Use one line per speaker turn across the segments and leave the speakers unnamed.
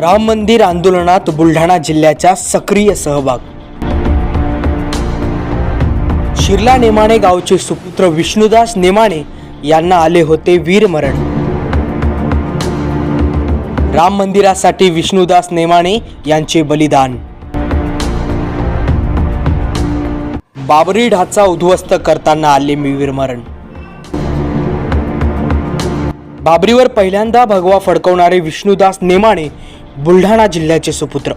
राम मंदिर आंदोलनात बुलढाणा जिल्ह्याचा सक्रिय सहभाग. शिर्ला नेमाणे गावचे सुपुत्र विष्णुदास नेमाणे यांना आले होते वीरमरण. राम मंदिरासाठी विष्णुदास नेमाणे यांचे बलिदान. बाबरी ढाचा उद्ध्वस्त करताना आले मी वीरमरण. बाबरीवर पहिल्यांदा भगवा फडकवणारे विष्णुदास नेमाणे बुलढाणा जिल्ह्याचे सुपुत्र.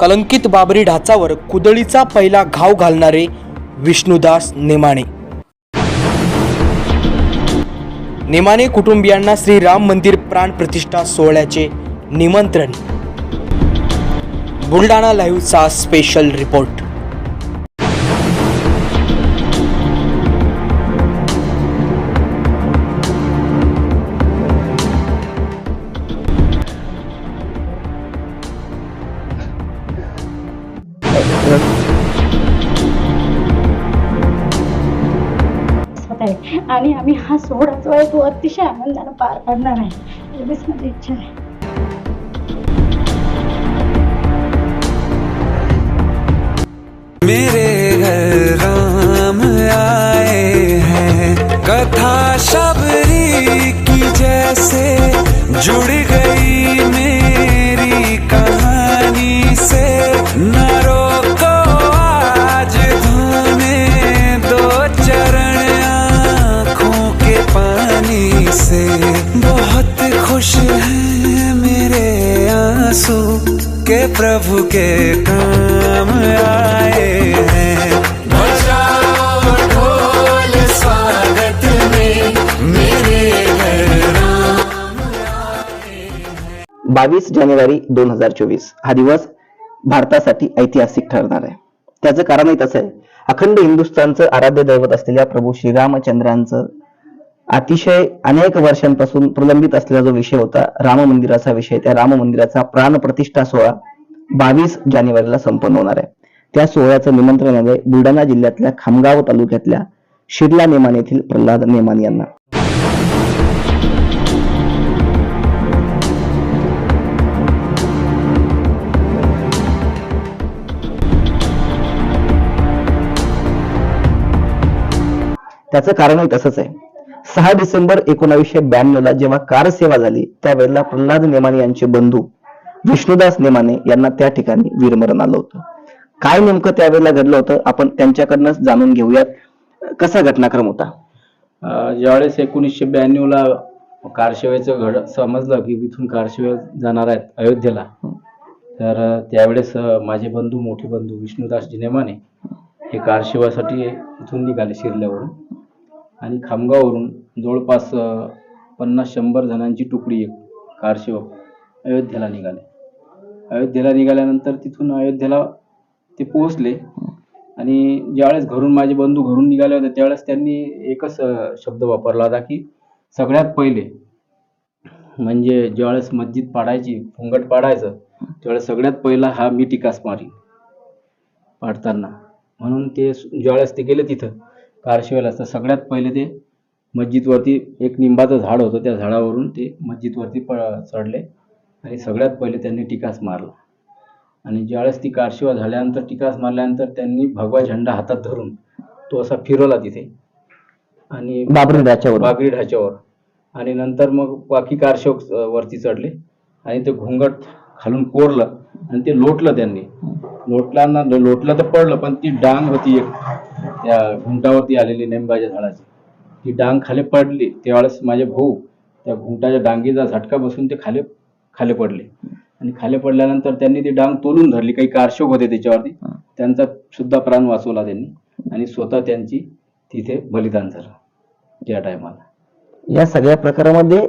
कलंकित बाबरी ढाचावर कुदळीचा पहिला घाव घालणारे विष्णुदास नेमाणे. नेमाने कुटुंबियांना श्री राम मंदिर प्राण प्रतिष्ठा सोहळ्याचे निमंत्रण. बुलढाणा लाईव्हचा स्पेशल रिपोर्ट
आणि आम्ही हा सोहळा जो आहे तो अतिशय आनंदानं पार पाडणार आहे. एवढीच माझी इच्छा आहे.
मेरे घर राम आए हैं। कथा शबरी की जैसे जुड़ के प्रभु के काम आए हैं। बजाओ ढोल स्वागत में मेरे
बावीस जानेवारी दोन हजार चोवीस. हा दिवस भारतासाठी ऐतिहासिक ठरणार आहे. त्याचं कारणही तसं आहे अखंड हिंदुस्थानचं आराध्य दैवत असलेल्या प्रभू श्रीरामचंद्रांचं अतिशय अनेक वर्षांपासून प्रलंबित असलेला जो विषय होता राम मंदिराचा विषय त्या राम मंदिराचा प्राण प्रतिष्ठा सोहळा बावीस जानेवारीला संपन्न होणार आहे. त्या सोहळ्याचं निमंत्रण आहे बुलढाणा जिल्ह्यातल्या खामगाव तालुक्यातल्या शिरला नेमान येथील प्रल्हाद नेमान यांना. त्याचं कारणही तसंच आहे. सहा डिसेंबर एकोणावीसशे ब्याण्णव ला जेव्हा कार सेवा झाली त्यावेळेला प्रल्हाद नेमाने यांचे बंधू विष्णुदास नेमाने यांना त्या ठिकाणी वीरमरण आलं होतं. काय नेमकं त्यावेळेला घडलं होतं आपण त्यांच्याकडनं जाणून घेऊयात. कसा घटनाक्रम होता?
ज्यावेळेस एकोणीसशे ब्याण्णवला कारशिवायचं घड समजलं की इथून कारशिवाय जाणार आहेत अयोध्येला तर त्यावेळेस माझे बंधू मोठे बंधू विष्णुदास जिनेमाने हे कारशिवासाठी इथून निघाले शिरल्यावरून आणि खामगाववरून जवळपास पन्नास शंभर जणांची तुकडी एक कारशिव अयोध्येला निघाले. अयोध्येला निघाल्यानंतर तिथून अयोध्येला ते पोहोचले. आणि ज्यावेळेस घरून माझे बंधू घरून निघाले होते त्यावेळेस त्यांनी एकच शब्द वापरला होता की सगळ्यात पहिले म्हणजे ज्यावेळेस मस्जिद पाडायची फुंगट पाडायचं त्यावेळेस सगळ्यात पहिला हा मी टिकास मारीन पाडताना. म्हणून ते ज्यावेळेस ते गेले तिथं कारशिवायला तर सगळ्यात पहिले ते मस्जिदवरती एक निंबाचं झाड होतं त्या झाडावरून ते मस्जिदवरती प चढले आणि सगळ्यात पहिले त्यांनी टिकास मारला. आणि ज्यावेळेस ती कारशिवा झाल्यानंतर टिकास मारल्यानंतर त्यांनी भगवा झेंडा हातात धरून तो असा फिरवला तिथे. आणि
बाबरी ढाच्यावर.
बागरी ढाच्यावर. आणि नंतर मग बाकी कारशोक अ, वरती चढले. आणि ते घुंगट खालून कोरलं आणि ते लोटलं त्यांनी. लोटल्यानं लोटलं तर पडलं पण ती डांग होती एक. त्या घुंटावरती आलेली नेमबाच्या झाडाची. ती डांग खाली पडली त्यावेळेस माझे भाऊ त्या घुंटाच्या डांगीचा झटका बसून ते खाली खाली पडले. आणि खाली पडल्यानंतर त्यांनी ती डांग तोलून धरली काही कारशोक होते त्याच्यावरती. त्यांचा सुद्धा प्राण वाचवला त्यांनी आणि स्वतः त्यांची तिथे बलिदान झालं त्या टायमाला
या सगळ्या प्रकारामध्ये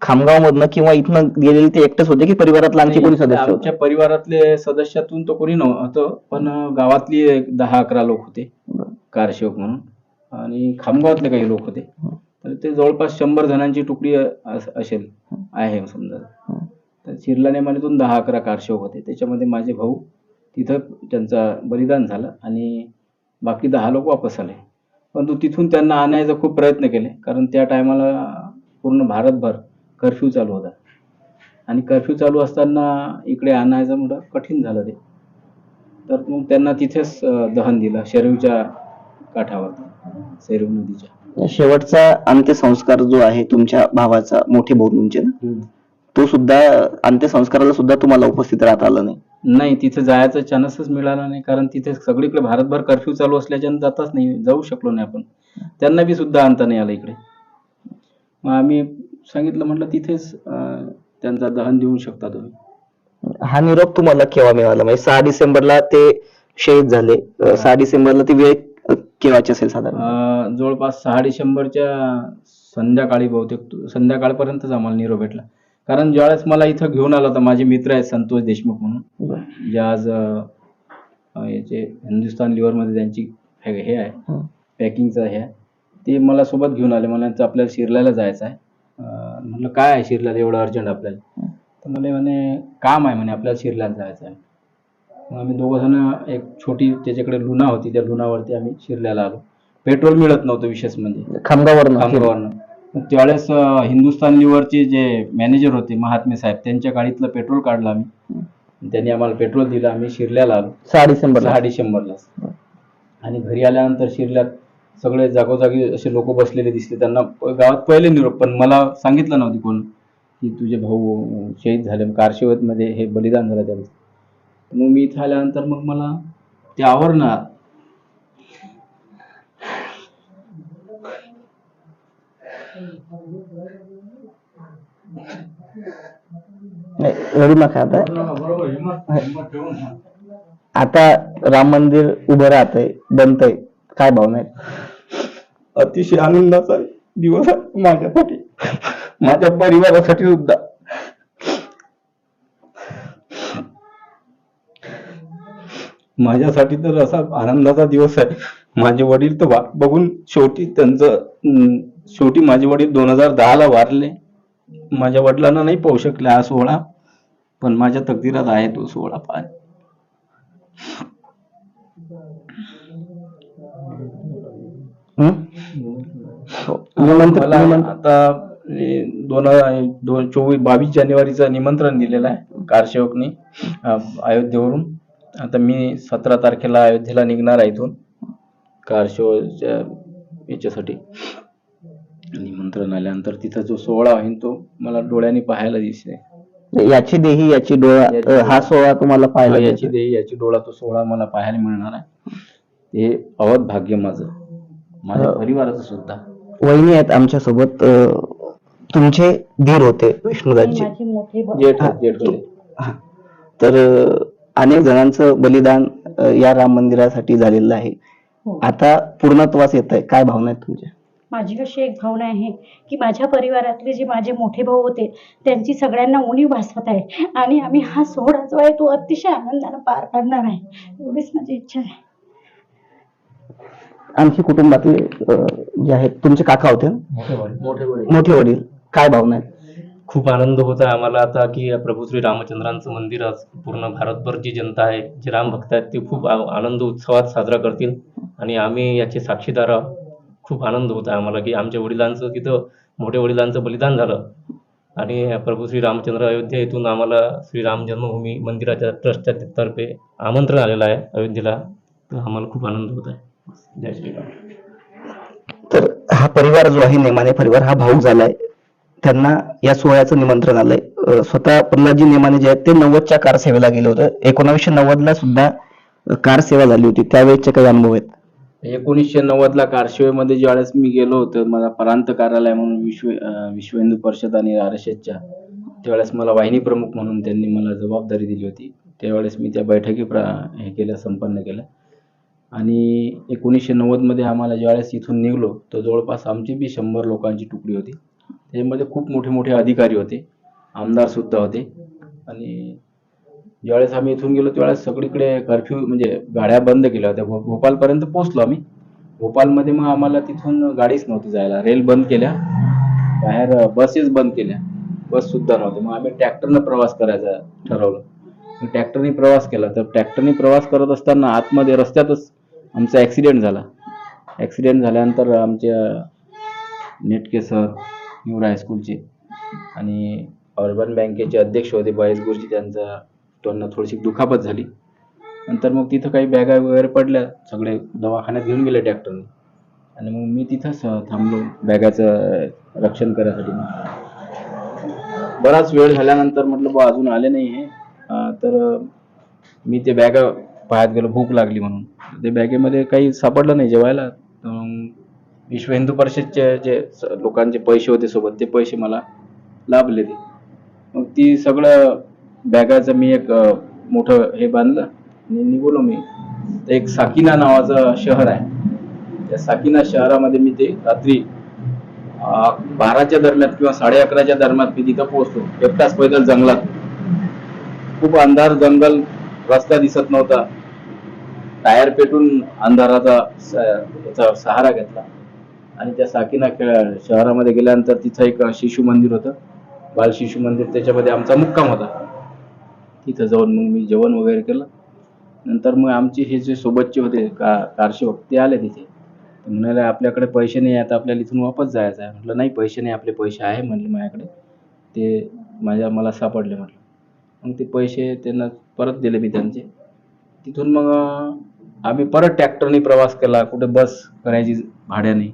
खामगाव मधनं किंवा इथनं गेलेले ते एकटेच होते की परिवारातला आणखी कोणी सदस्य
आमच्या परिवारातले सदस्यातून तो कोणी नव्हतं पण गावातली दहा अकरा लोक होते. कारसेवक म्हणून. आणि खामगावातले काही लोक होते. तर ते जवळपास शंभर जणांची तुकडी अस- असेल. आहे समजा. तर चिरला नेमानीतून दहा अकरा कारसेवक होते. त्याच्यामध्ये माझे भाऊ तिथं त्यांचा बलिदान झालं आणि बाकी दहा लोक वापस आले. परंतु तिथून त्यांना आणायचा खूप प्रयत्न केले. कारण त्या टायमाला पूर्ण भारतभर कर्फ्यू चालू होता. आणि कर्फ्यू चालू असताना इकडे आणायचं म्हणलं कठीण झालं ते. तर मग त्यांना तिथेच दहन दिलं. शेरवीच्या काठावर शेरव नदीच्या.
शेवटचा अंत्यसंस्कार जो आहे तुमच्या भावाचा मोठे भाऊ तुमचे ना तो सुद्धा अंत्यसंस्काराला सुद्धा तुम्हाला उपस्थित राहता आलं नाही?
नाही तिथे जायचा चान्सच मिळाला नाही कारण तिथे सगळीकडे भारतभर कर्फ्यू चालू असल्याच्यानं जाताच नाही जाऊ शकलो नाही आपण. त्यांना बी सुद्धा आणता नाही आलं इकडे. मग आम्ही सांगितलं म्हटलं तिथेच त्यांचा दहन देऊ शकता तुम्ही.
हा निरोप तुम्हाला केव्हा मिळाला? म्हणजे सहा डिसेंबरला ते शहीद झाले. सहा डिसेंबरला ती वेळ केव्हाची असेल साधारण?
अं, जवळपास सहा डिसेंबरच्या संध्याकाळी बहुतेक संध्याकाळपर्यंतच आम्हाला निरोप भेटला. कारण ज्यावेळेस मला इथं घेऊन आला होता माझे मित्र आहेत संतोष देशमुख म्हणून जे आज अं, अं, याचे हिंदुस्थान लिव्हरमध्ये त्यांची हे हे आहे
हं.
पॅकिंगचं हे आहे. ते मला सोबत घेऊन आले मला आपल्याला शिरल्याला जायचं आहे. अं, म्हटलं काय आहे शिरल्याला? एवढं अर्जंट आपल्याला. तर मला म्हणे काम आहे म्हणे आपल्याला शिरल्याला जायचं आहे. आम्ही दोघं जण एक छोटी त्याच्याकडे लुना होती त्या लुनावरती आम्ही शिरल्याला आलो. पेट्रोल मिळत नव्हतं विशेष म्हणजे.
खामगावरनं
मग त्यावेळेस अं, हिंदुस्थान लिव्हरचे जे मॅनेजर होते महात्मे साहेब त्यांच्या गाडीतलं पेट्रोल काढलं आम्ही. त्यांनी आम्हाला पेट्रोल दिलं आम्ही शिरल्याला आलो.
सहा डिसेंबरला.
सहा डिसेंबरलाच आणि घरी आल्यानंतर शिरल्यात सगळे जागोजागी असे लोक बसलेले दिसले. त्यांना प- गावात पहिले निरोप पण मला सांगितलं नव्हती कोण की तुझे भाऊ अं, शहीद झाले मध्ये हे बलिदान झालं त्यांचं. मग मी इथं आल्यानंतर मग मला ते आवडणार
नाही, रडू नका आता? आता राम मंदिर उभं राहतंय बनतंय. काय भावना आहेत
अतिशय आनंदाचा दिवस आहे माझ्यासाठी. माझ्या परिवारासाठी सुद्धा. माझ्यासाठी तर असा आनंदाचा दिवस आहे. माझे वडील तर वाट बघून शेवटी त्यांचं शेवटी माझे वडील दोन हजार दहाला वारले. माझ्या वडिलांना नाही पाहू शकले हा सोहळा पण माझ्या तकदीरात आहे तो सोहळा पाय आता दोन दोन चोवीस बावीस जानेवारीचं निमंत्रण दिलेलं आहे कारसेवकनी अयोध्येवरून. आता मी सतरा तारखेला अयोध्येला निघणार आहे इथून कारसेवच्या याच्यासाठी निमंत्रण आल्यानंतर तिथं जो सोहळा होईल तो मला डोळ्यांनी पाहायला दिसते
याची देही याची डोळा हा सोहळा तुम्हाला पाहायला
याची. देही याची डोळा तो सोहळा मला पाहायला मिळणार आहे हे अवध भाग्य माझं माझ्या. परिवाराचं सुद्धा
वहिनी आहेत आमच्यासोबत तुमचे धीर होते
भाऊ.
जेठ जेठ होते.
तर अनेक जणांचं बलिदान या राम मंदिरासाठी झालेलं आहे.
हो.
आता पूर्णत्वास येत आहे काय भावना आहेत तुमच्या?
माझी कशी एक भावना आहे की माझ्या परिवारातले जे माझे मोठे भाऊ होते त्यांची सगळ्यांना उणीव भासवत आहे. आणि आम्ही हा सोहळा जो आहे तो अतिशय आनंदाने पार पाडणार आहे. एवढीच माझी इच्छा आहे.
आणखी कुटुंबातले जे आहेत तुमचे काका होते? मोठे वडील. काय भावना आहेत?
खूप आनंद होत आहे आम्हाला आता की प्रभू श्री रामचंद्रांचं मंदिर आज पूर्ण भारतभर जी जनता आहे जे राम भक्त आहेत ते खूप आनंद उत्सवात साजरा करतील. आणि आम्ही याचे साक्षीदार आहोत. खूप आनंद होत आहे आम्हाला की आमच्या वडिलांचं तिथं मोठ्या वडिलांचं बलिदान झालं. आणि प्रभू श्री रामचंद्र अयोध्या येथून आम्हाला श्रीराम जन्मभूमी मंदिराच्या ट्रस्टच्या तर्फे आमंत्रण आलेलं आहे अयोध्येला. तर आम्हाला खूप आनंद होत आहे. जय श्रीराम.
तर हा परिवार जो आहे नेमाने परिवार हा भाऊक झालाय. त्यांना या सोहळ्याचं निमंत्रण आलंय. स्वतः प्रल्हादजी नेमाने जे आहेत ते नव्वदच्या कार सेवेला गेले होते. एकोणावीसशे नव्वद ला सुद्धा कार सेवा झाली होती. त्यावेळेसचे काही अनुभव आहेत?
एकोणीसशे नव्वदला कारशिवेमध्ये ज्यावेळेस मी गेलो होतो मला प्रांत कार्यालय म्हणून विश्व विश्व हिंदू परिषद आणि आर एस एसच्या त्यावेळेस मला वाहिनी प्रमुख म्हणून त्यांनी मला जबाबदारी दिली होती. त्यावेळेस मी त्या बैठकी प्रा हे केल्या संपन्न केल्या. आणि एकोणीसशे नव्वदमध्ये आम्हाला ज्यावेळेस इथून निघलो तर जवळपास आमची बी शंभर लोकांची तुकडी होती. त्याच्यामध्ये खूप मोठे मोठे अधिकारी होते आमदार सुद्धा होते. आणि ज्यावेळेस आम्ही इथून गेलो त्यावेळेस सगळीकडे कर्फ्यू म्हणजे गाड्या बंद केल्या होत्या. भो- भोपाळपर्यंत पोहोचलो आम्ही. भोपाळमध्ये मग आम्हाला तिथून गाडीच नव्हती जायला. रेल बंद केल्या. बाहेर बसेस बंद केल्या. बस सुद्धा नव्हते. मग आम्ही ट्रॅक्टरनं प्रवास करायचा ठरवलं. ट्रॅक्टरने प्रवास केला. तर ट्रॅक्टरने प्रवास करत असताना आतमध्ये रस्त्यातच आमचा ॲक्सिडेंट झाला. ॲक्सिडेंट झाल्यानंतर आमच्या नेटके सर निवरा हायस्कूलचे आणि अर्बन बँकेचे अध्यक्ष होते बळेश गुरुजी त्यांचा त्यांना थोडीशी दुखापत झाली. नंतर मग तिथं काही बॅगा वगैरे पडल्या सगळे दवाखान्यात घेऊन गेले ट्रॅक्टरने आणि मग मी तिथंच थांबलो बॅगाचं रक्षण करायसाठी. बराच वेळ झाल्यानंतर म्हटलं बा अजून आले नाही हे तर मी ते बॅगा पाहत गेलो भूक लागली म्हणून. ते बॅगेमध्ये काही सापडलं नाही जेवायला. विश्व हिंदू परिषदचे जे लोकांचे पैसे होते सोबत ते पैसे मला लाभले ते. मग ती सगळं बॅगाचं मी एक मोठं हे बांधलं आणि निघालो मी. एक साकिना नावाचं शहर आहे. त्या साकिना शहरामध्ये मी ते रात्री बाराच्या दरम्यान किंवा साडे अकराच्या दरम्यान मी तिथं पोहोचलो. एकटाच पैदल जंगलात. खूप अंधार जंगल रस्ता दिसत नव्हता. टायर पेटून अंधाराचा याचा सहारा घेतला. आणि त्या साकिना खेळा शहरामध्ये गेल्यानंतर तिथं एक शिशु मंदिर होतं. बाल शिशु मंदिर त्याच्यामध्ये आमचा मुक्काम होता. तिथं जाऊन मग मी जेवण वगैरे केलं. नंतर मग आमचे हे जे सोबतचे होते का कारसेवक ते आले तिथे. ते म्हणाले आपल्याकडे पैसे नाही आहेत आपल्याला इथून वापस जायचं आहे. म्हटलं नाही पैसे नाही आपले पैसे आहे म्हणले माझ्याकडे. ते माझ्या मला सापडले म्हटलं. मग ते पैसे त्यांना परत दिले मी त्यांचे. तिथून मग आम्ही परत ट्रॅक्टरने प्रवास केला. कुठे बस करायची भाड्याने.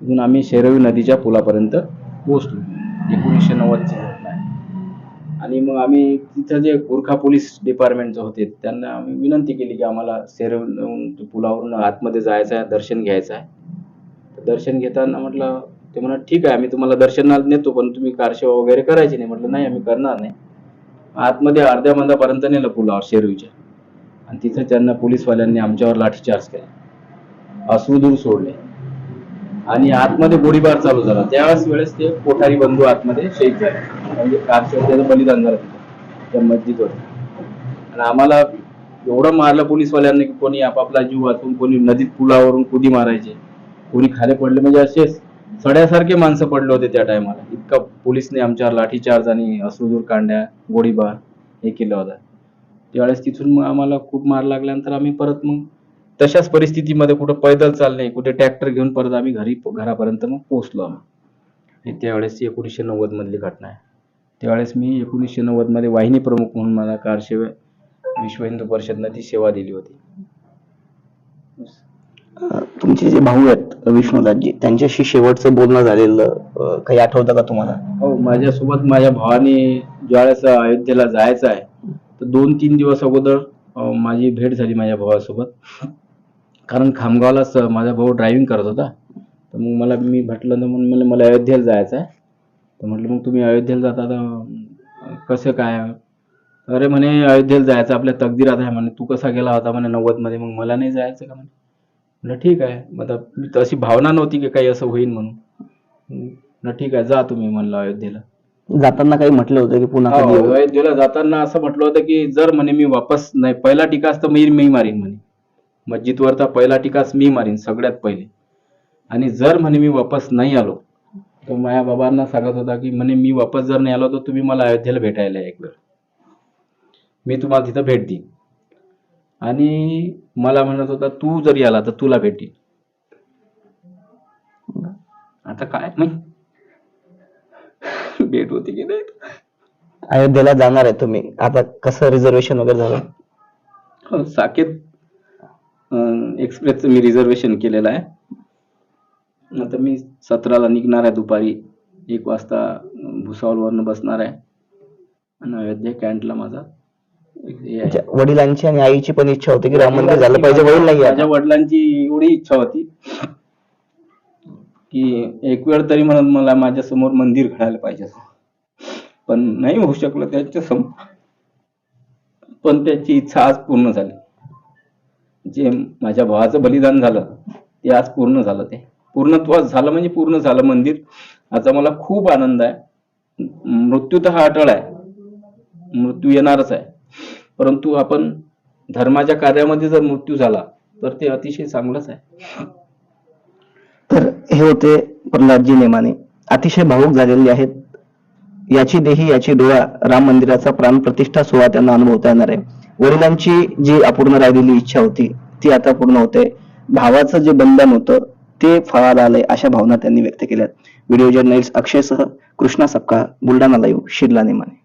तिथून आम्ही शेरवी नदीच्या पुलापर्यंत पोहोचलो. एकोणीसशे नव्वदची घटना आहे. आणि मग आम्ही तिथं जे गोरखा पोलीस डिपार्टमेंटचे होते त्यांना आम्ही विनंती केली की आम्हाला शेरवून पुलावरून आतमध्ये जायचं आहे दर्शन घ्यायचं आहे. तर दर्शन घेताना म्हटलं ते म्हणा ठीक आहे आम्ही तुम्हाला दर्शनाला नेतो पण तुम्ही कारसेवा वगैरे करायची नाही. म्हटलं नाही आम्ही करणार नाही. आतमध्ये अर्ध्या मंदापर्यंत नेलं पुलावर शेरवीच्या. आणि तिथं त्यांना पोलीसवाल्यांनी आमच्यावर लाठीचार्ज केला. अश्रुधूर सोडले. आणि आतमध्ये गोळीबार चालू झाला. त्यावेळेस वेळेस ते कोठारी बंधू आतमध्ये शहीद झाले. म्हणजे कारच्या त्याचं बलिदान झालं त्या मस्जिदवर. आणि आम्हाला एवढं मारलं पोलीसवाल्यांनी की कोणी आपापला जीव वाचून कोणी नदीत पुलावरून कुदी मारायचे. कोणी खाली पडले. म्हणजे असे सड्यासारखे माणसं पडले होते त्या टायमाला. इतका पोलिसने आमच्यावर लाठीचार्ज आणि अश्रुधूर कांड्या गोळीबार हे केलं होता. त्यावेळेस तिथून मग आम्हाला खूप मार लागल्यानंतर आम्ही परत मग तशाच परिस्थितीमध्ये कुठं पैदल चालणे कुठे ट्रॅक्टर घेऊन परत आम्ही घरी घरापर्यंत मग पोहोचलो आम्ही. त्यावेळेस एकोणीसशे नव्वद मधली घटना आहे. त्यावेळेस मी एकोणीसशे नव्वदमध्ये वाहिनी प्रमुख म्हणून मला कारसेवा विश्व हिंदू परिषदनं ती सेवा दिली होती.
तुमचे जे भाऊ आहेत विष्णुदासजी त्यांच्याशी शेवटचं बोलणं झालेलं काही आठवतं का तुम्हाला?
हो माझ्यासोबत माझ्या भावाने ज्यावेळेस अयोध्येला जायचं आहे तर दोन तीन दिवस अगोदर माझी भेट झाली माझ्या भावासोबत. कारण खामगावलाच माझा भाऊ ड्रायव्हिंग करत होता. तर मग मला मी म्हटलं तर म्हणून मला मला अयोध्येला जायचं आहे. तर म्हटलं मग तुम्ही अयोध्येला जाता तर कसं काय? अरे म्हणे अयोध्येला जायचं आपल्या तकदीरात आहे म्हणे. तू कसा गेला होता म्हणे नव्वदमध्ये मग मला नाही जायचं का म्हणे? म्हटलं ठीक आहे. मग आता तशी भावना नव्हती की काही असं होईल म्हणून. म्हटलं ठीक आहे जा तुम्ही म्हणलं अयोध्येला.
जाताना काही म्हटलं होतं की पुन्हा
हो? अयोध्येला जाताना असं म्हटलं होतं की जर म्हणे मी वापस नाही पहिला टिकाच तर मी मी मारीन म्हणे. मस्जिदवर तर पहिला टिकाच मी मारीन सगळ्यात पहिले. आणि जर म्हणे मी वापस नाही आलो तर माझ्या बाबांना सांगत होता की म्हणे मी वापस जर नाही आलो तर तुम्ही मला अयोध्येला भेटायला एक वेळ मी तुम्हाला तिथं भेट देईन. आणि मला म्हणत होता तू जरी आला तर तुला भेट देईन. आता काय नाही भेट होती की नाही?
अयोध्येला जाणार आहे तुम्ही. आता कसं रिझर्वेशन वगैरे झालं?
हो, साकेत एक्सप्रेसचं मी रिझर्वेशन केलेलं आहे. आता मी सतराला निघणार आहे दुपारी. एक वाजता अं, भुसावळवरनं बसणार आहे. आणि अयोध्या कॅन्टला माझा
वडिलांची आणि आईची पण इच्छा होती की राम मंदिर झालं पाहिजे वडील नाही
माझ्या वडिलांची एवढी इच्छा होती की एक वेळ तरी म्हणत मला माझ्यासमोर मंदिर घडायला पाहिजे पण नाही होऊ शकलं त्यांच्यासमोर पण त्याची इच्छा आज पूर्ण झाली. जे माझ्या भावाचं बलिदान झालं ते आज पूर्ण झालं ते. पूर्णत्व झालं म्हणजे पूर्ण झालं मंदिर. आता मला खूप आनंद आहे. मृत्यू तर हा अटळ आहे. मृत्यू येणारच आहे. परंतु आपण धर्माच्या कार्यामध्ये जर मृत्यू झाला तर ते अतिशय चांगलंच आहे.
तर हे होते प्रल्हादजी नेमाने. अतिशय भावुक झालेले आहेत. याची देही याची डोळा राम मंदिराचा प्राण प्रतिष्ठा सोहळा त्यांना अनुभवता येणार आहे. वडिलांची जी अपूर्ण राहिलेली इच्छा होती ती आता पूर्ण होते. भावाचं जे बंधन होतं ते फळाला आलंय अशा भावना त्यांनी व्यक्त केल्या व्हिडिओ जर्नलिस्ट अक्षयसह कृष्णा सपकाळ बुलढाणा लाईव्ह शिरला नेमाने.